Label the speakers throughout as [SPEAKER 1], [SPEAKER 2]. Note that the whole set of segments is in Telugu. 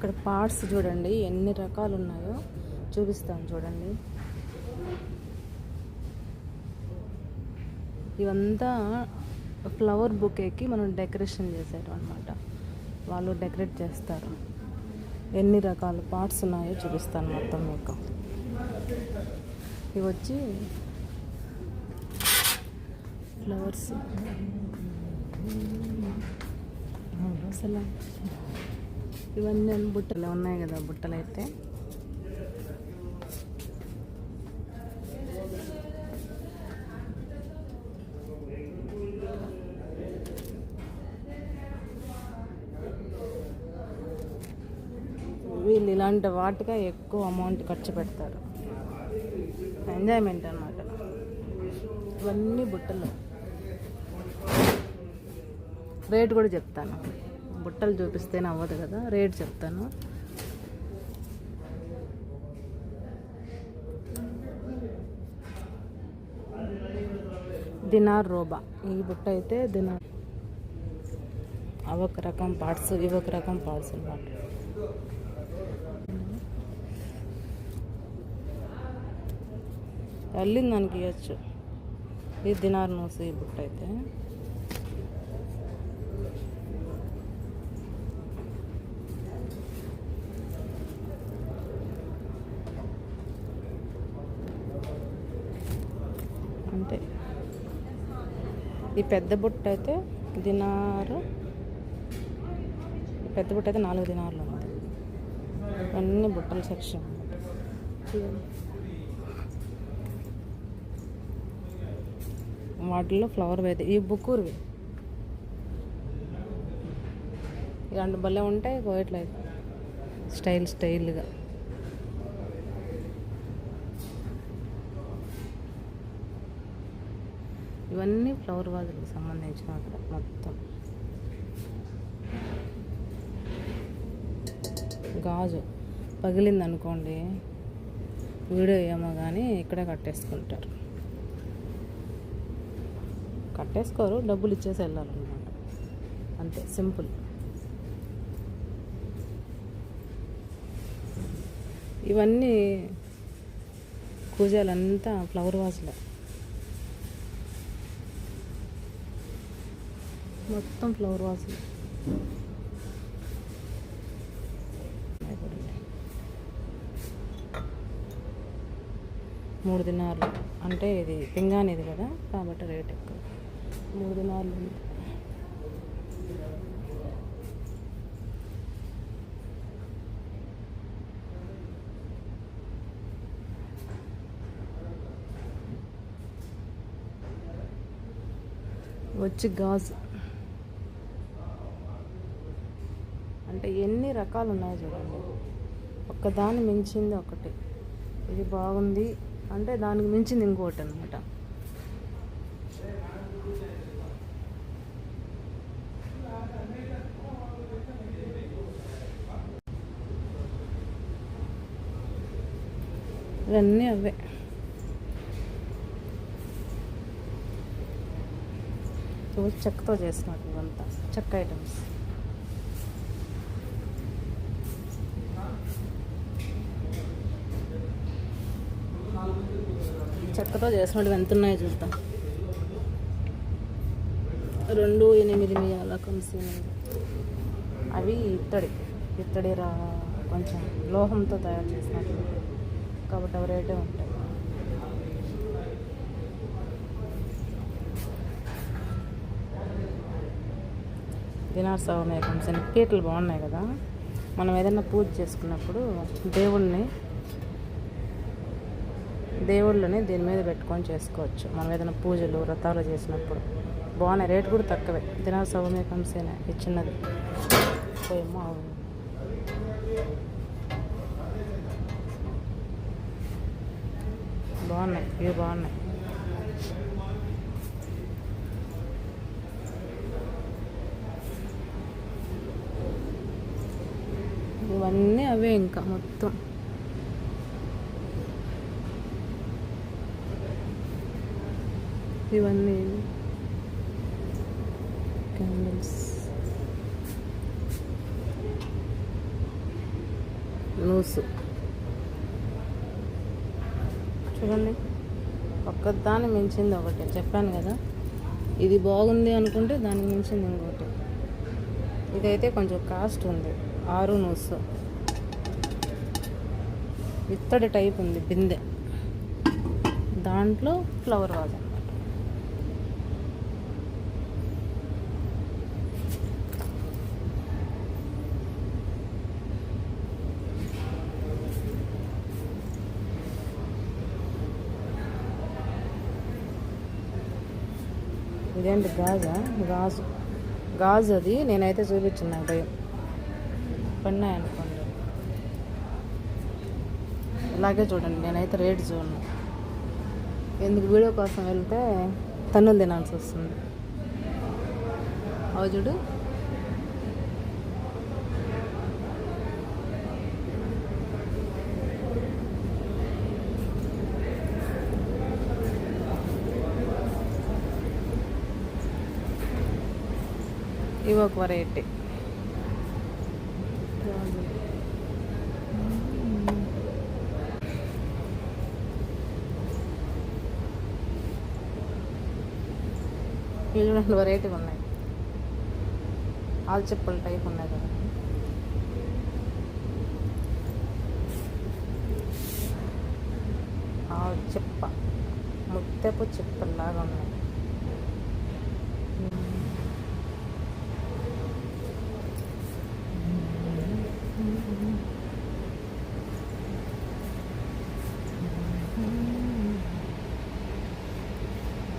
[SPEAKER 1] ఇక్కడ పార్ట్స్ చూడండి ఎన్ని రకాలు ఉన్నాయో చూపిస్తాను చూడండి. ఇవంతా ఫ్లవర్ బుకేకి మనం డెకరేషన్ చేసారు అనమాట వాళ్ళు డెకరేట్ చేస్తారు. ఎన్ని రకాల పార్ట్స్ ఉన్నాయో చూపిస్తాను మొత్తం మీకు. ఇవి వచ్చి ఫ్లవర్స్. అసలు ఇవన్నీ బుట్టలు ఉన్నాయి కదా బుట్టలు అయితే వీళ్ళు ఇలాంటి వాటిగా ఎక్కువ అమౌంట్ ఖర్చు పెడతారు. ఎంజాయ్మెంట్ అన్నమాట. ఇవన్నీ బుట్టలు. రేట్ కూడా చెప్తాను. బుట్టలు చూపిస్తేనే అవ్వదు కదా రేట్ చెప్తాను. దినార్ రోబా. ఈ బుట్ట అయితే దినార్. అవి ఒక రకం పార్ట్స్ ఇవి ఒక రకం పార్ట్స్ అనమాట వెళ్ళింది దానికి ఇవ్వచ్చు ఇది దినార్ నూసు ఈ బుట్ట అయితే. ఉంటాయి ఈ పెద్ద బుట్ట అయితే దినారు. ఈ పెద్ద బుట్ట అయితే నాలుగు దినార్లు ఉంది. అన్ని బుట్టల సెక్షన్ వాటిల్లో ఫ్లవర్ అయితే ఈ బుక్కూరువి ఇలాంటి భలే ఉంటాయి కోయట్లేదు స్టైల్ స్టైల్గా. ఇవన్నీ ఫ్లవర్ వాజులకు సంబంధించిన అక్కడ మొత్తం. గాజు. పగిలింది అనుకోండి వీడియో ఏమో కానీ ఇక్కడే కట్టేసుకుంటారు. కట్టేసుకోరు డబ్బులు ఇచ్చేసి వెళ్ళాలన్నమాట. అంతే సింపుల్. ఇవన్నీ కూజాలంతా ఫ్లవర్ వాజ్లే. మొత్తం ఫ్లవర్ వాసులు మూడు దినాలు అంటే ఇది పింగానేది కదా కాబట్టి రేట్ ఎక్కువ. మూడు దినాలు ఉంది వచ్చి గాజు. అంటే ఎన్ని రకాలు ఉన్నాయో చూడండి. ఒక్కదాన్ని మించింది ఒకటి. ఇది బాగుంది. అంటే దానికి మించింది ఇంకోటి అనమాట ఇవన్నీ అవే. ఇవి చెక్కతో చేసినట్టు ఇవంతా. చెక్క ఐటమ్స్ చెక్కతో చేసినట్టు ఎంత ఉన్నాయో చూద్దాం. రెండు ఎనిమిది మియాల కంసి అవి ఇత్తడి ఇత్తడి రా కొంచెం లోహంతో తయారు చేసినట్టు. కాబట్టి అవి రేటే ఉంటాయి. దినార్ సవమే కంసి పీటలు బాగున్నాయి కదా. మనం ఏదైనా పూజ చేసుకున్నప్పుడు దేవుణ్ణి దేవుళ్ళని దీని మీద పెట్టుకొని చేసుకోవచ్చు. మనం ఏదైనా పూజలు వ్రతాలు చేసినప్పుడు. బాగున్నాయి. రేట్ కూడా తక్కువే. దినా సౌమ్య కంసేనే. ఇది చిన్నది. పోయేమో అవును. బాగున్నాయి. ఇవి బాగున్నాయి. ఇవన్నీ అవే ఇంకా మొత్తం. ఇవన్నీ క్యాండిల్స్ నూసు చూడండి ఒక్కదాన్ని మించింది ఒకటి. చెప్పాను కదా ఇది బాగుంది అనుకుంటే దాన్ని మించింది ఇంకోటి. ఇదైతే కొంచెం కాస్ట్ ఉంది ఆరు నూస్. ఇత్తడి టైప్ ఉంది బిందె. దాంట్లో ఫ్లవర్ వాజన్ అనమాట ఇదేంటి గాజా? గాజు. గాజు అది? నేనైతే చూపించింది నాకు భయం. పన్నాయి అనుకోండి. ఇలాగే చూడండి నేనైతే రేటు చూడను. ఎందుకు వీడియో కోసం వెళ్తే తన్నులు తినాల్సి వస్తుంది. అవి చూడు ఇవి ఒక వెరైటీ ఇవి రెండు వెరైటీ ఉన్నాయి. ఆల్చిప్పల టైప్ ఉన్నాయి కదా. ఆవు చెప్ప ముత్తెపు చిప్పల్లాగా ఉన్నాయి.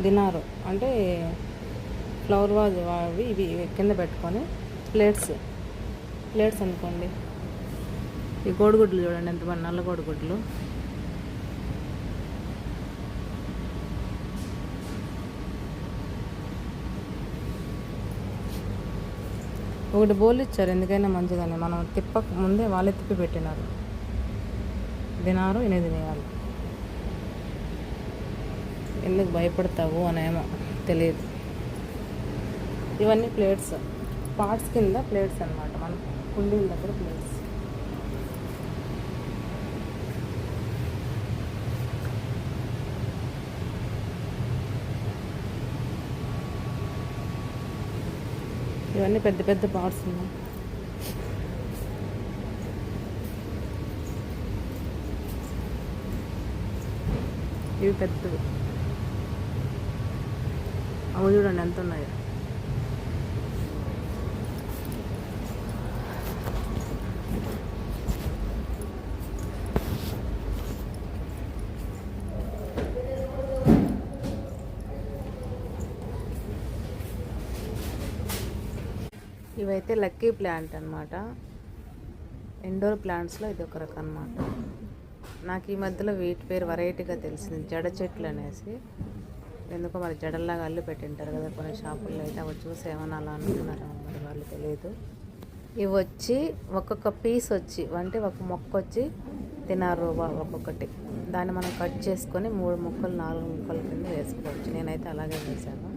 [SPEAKER 1] దినారు అంటే ఫ్లవర్ వాజ్ అవి ఇవి కింద పెట్టుకొని ప్లేట్స్ ప్లేట్స్ అనుకోండి. ఈ కోడిగుడ్లు చూడండి ఎంతమంది నల్ల కోడిగుడ్లు. ఒకటి బోల్ ఇచ్చారు ఎందుకైనా మంచిదని. మనం తిప్పక ముందే వాళ్ళే తిప్పి పెట్టినారు. దినారు ఎనిమిది వేయాలి ఎందుకు భయపడతావు అనేమో తెలియదు. ఇవన్నీ ప్లేట్స్. పార్ట్స్ కింద ప్లేట్స్ అన్నమాట. మనం కుండీల దగ్గర ప్లేట్స్. ఇవన్నీ పెద్ద పెద్ద పార్ట్స్ ఉన్నాయి ఇవి పెద్దవి. అవి చూడండి ఎంత ఉన్నాయో. ఇవైతే లక్కీ ప్లాంట్ అనమాట ఇండోర్ ప్లాంట్స్లో ఇది ఒక రకం అనమాట నాకు ఈ మధ్యలో వీటి పేరు వెరైటీగా తెలిసింది జడ చెట్లు అనేసి. ఎందుకో మరి జడల్లాగా అల్లు పెట్టింటారు కదా కొన్ని షాపుల్లో అయితే అవి చూసి ఏమన్నా అలా అనుకున్నారో మరి వాళ్ళు తెలియదు ఇవి వచ్చి ఒక్కొక్క పీస్ వచ్చి అంటే ఒక మొక్క వచ్చి తినారు ఒక్కొక్కటి. దాన్ని మనం కట్ చేసుకొని మూడు ముక్కలు నాలుగు ముక్కల కింద వేసుకోవచ్చు. నేనైతే అలాగే వేసాను